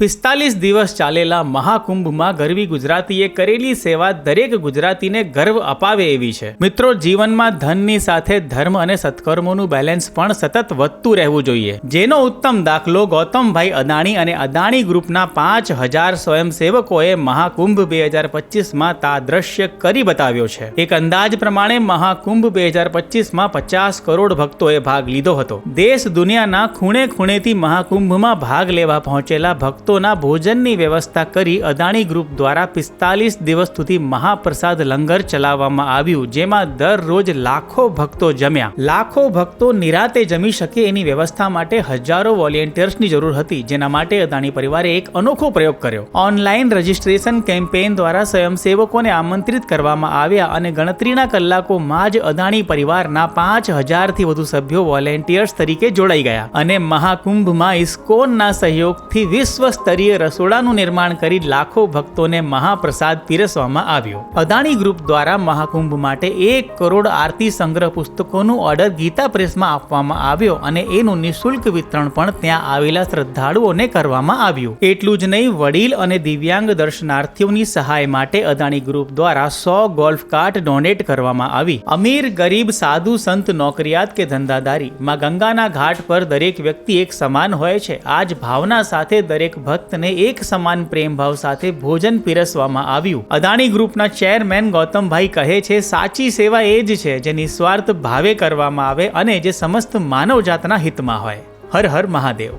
પિસ્તાલીસ દિવસ ચાલેલા મહાકુંભમાં ગરવી ગુજરાતીએ કરેલી સેવા દરેક ગુજરાતીને ગર્વ અપાવે એવી છે. મિત્રો, જીવનમાં ધનની સાથે ધર્મ અને સત્કર્મોનું બેલેન્સ પણ સતત વધતું રહેવું જોઈએ. જેનો ઉત્તમ દાખલો ગૌતમભાઈ અદાણી અને અદાણી ગ્રુપના પાંચ હજાર સ્વયંસેવકોએ મહાકુંભ બે હજાર પચીસમાં તાદ્રશ્ય કરી બતાવ્યો છે. એક અંદાજ પ્રમાણે મહાકુંભ બે હજાર પચીસમાં પચાસ કરોડ ભક્તોએ ભાગ લીધો હતો. દેશ દુનિયાના ખૂણે ખૂણેથી મહાકુંભમાં ભાગ લેવા પહોંચેલા ભક્તોના ભોજનની વ્યવસ્થા કરી અદાણી ગ્રુપ દ્વારા પિસ્તાલીસ દિવસ સુધી મહાપ્રસાદ લંગર ચલાવવામાં આવ્યું, જેમાં દરરોજ લાખો ભક્તો જમ્યા. લાખો ભક્તો નિરાતે જમી શકે એની વ્યવસ્થા માટે હજારો વોલેન્ટિયર્સની જરૂર હતી, જેના માટે અદાણી પરિવારે એક અનોખો પ્રયોગ કર્યો. ઓનલાઈન રજિસ્ટ્રેશન કેમ્પેઇન દ્વારા સ્વયંસેવકોને આમંત્રિત કરવામાં આવ્યા અને ગણતરીના કલાકોમાં જ અદાણી પરિવારના પાંચ હજારથી વધુ સભ્યો વોલેન્ટિયર્સ તરીકે જોડાઈ ગયા. અને મહાકુંભમાં ઇસ્કોનના સહયોગથી વિશ્વ સ્તરીય રસોડાનું નિર્માણ કરી લાખો ભક્તોને મહાપ્રસાદ પીરસવામાં આવ્યો. અદાણી ગ્રુપ દ્વારા મહાકુંભ માટે એક કરોડ આરતી સંગ્રહ પુસ્તકોનું ઓર્ડર ગીતા પ્રેસમાં આપવામાં આવ્યો અને એનું નિઃશુલ્ક વિતરણ પણ ત્યાં આવેલા શ્રદ્ધાળુઓને કરવામાં આવ્યું. એટલું જ નહીં, વડીલ અને દિવ્યાંગ દર્શનાર્થીઓની સહાય માટે અદાણી ગ્રુપ દ્વારા સો ગોલ્ફ કાર્ટ ડોનેટ કરવામાં આવી. અમીર, ગરીબ, સાધુ, સંત, નોકરિયાત કે ધંધાદારી. માં ગંગાના ઘાટ પર દરેક વ્યક્તિ એક સમાન હોય છે. આ જ ભાવના સાથે દરેક ભક્તને એક સમાન પ્રેમ ભાવ સાથે ભોજન પીરસવામાં આવ્યું. અદાણી ગ્રુપના ચેરમેન ગૌતમભાઈ કહે છે, સાચી સેવા એ જ છે જે નિસ્વાર્થ ભાવે કરવામાં આવે અને જે સમસ્ત માનવજાતના હિતમાં હોય. હર હર મહાદેવ.